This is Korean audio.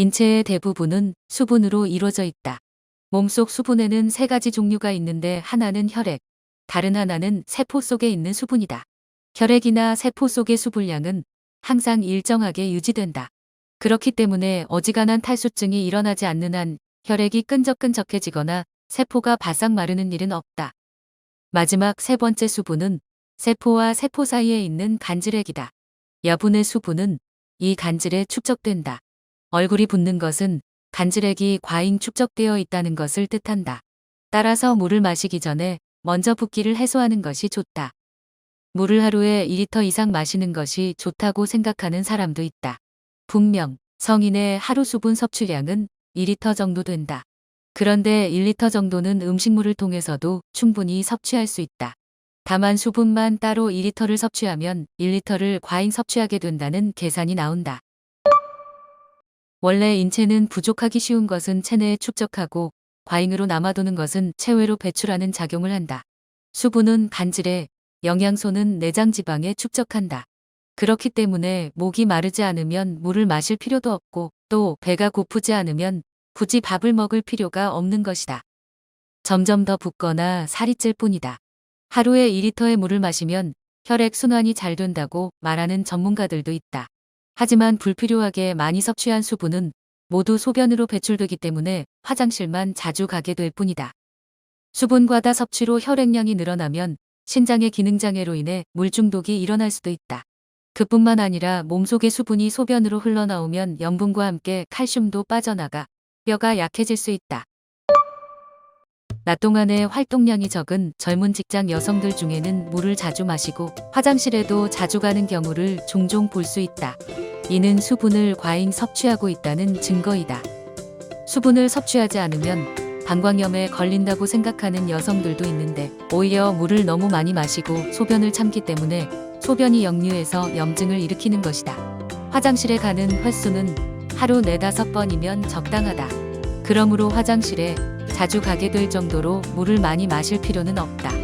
인체의 대부분은 수분으로 이루어져 있다. 몸속 수분에는 세 가지 종류가 있는데 하나는 혈액, 다른 하나는 세포 속에 있는 수분이다. 혈액이나 세포 속의 수분량은 항상 일정하게 유지된다. 그렇기 때문에 어지간한 탈수증이 일어나지 않는 한 혈액이 끈적끈적해지거나 세포가 바싹 마르는 일은 없다. 마지막 세 번째 수분은 세포와 세포 사이에 있는 간질액이다. 여분의 수분은 이 간질에 축적된다. 얼굴이 붓는 것은 간질액이 과잉 축적되어 있다는 것을 뜻한다. 따라서 물을 마시기 전에 먼저 붓기를 해소하는 것이 좋다. 물을 하루에 2리터 이상 마시는 것이 좋다고 생각하는 사람도 있다. 분명 성인의 하루 수분 섭취량은 2리터 정도 된다. 그런데 1리터 정도는 음식물을 통해서도 충분히 섭취할 수 있다. 다만 수분만 따로 2리터를 섭취하면 1리터를 과잉 섭취하게 된다는 계산이 나온다. 원래 인체는 부족하기 쉬운 것은 체내에 축적하고 과잉으로 남아도는 것은 체외로 배출하는 작용을 한다. 수분은 간질에, 영양소는 내장 지방에 축적한다. 그렇기 때문에 목이 마르지 않으면 물을 마실 필요도 없고 또 배가 고프지 않으면 굳이 밥을 먹을 필요가 없는 것이다. 점점 더 붓거나 살이 찔 뿐이다. 하루에 2리터의 물을 마시면 혈액 순환이 잘 된다고 말하는 전문가들도 있다. 하지만 불필요하게 많이 섭취한 수분은 모두 소변으로 배출되기 때문에 화장실만 자주 가게 될 뿐이다. 수분 과다 섭취로 혈액량이 늘어나면 신장의 기능장애로 인해 물 중독이 일어날 수도 있다. 그뿐만 아니라 몸속의 수분이 소변으로 흘러나오면 염분과 함께 칼슘도 빠져나가 뼈가 약해질 수 있다. 낮 동안의 활동량이 적은 젊은 직장 여성들 중에는 물을 자주 마시고 화장실에도 자주 가는 경우를 종종 볼 수 있다. 이는 수분을 과잉 섭취하고 있다는 증거이다. 수분을 섭취하지 않으면 방광염에 걸린다고 생각하는 여성들도 있는데 오히려 물을 너무 많이 마시고 소변을 참기 때문에 소변이 역류해서 염증을 일으키는 것이다. 화장실에 가는 횟수는 하루 네다섯 번이면 적당하다. 그러므로 화장실에 자주 가게 될 정도로 물을 많이 마실 필요는 없다.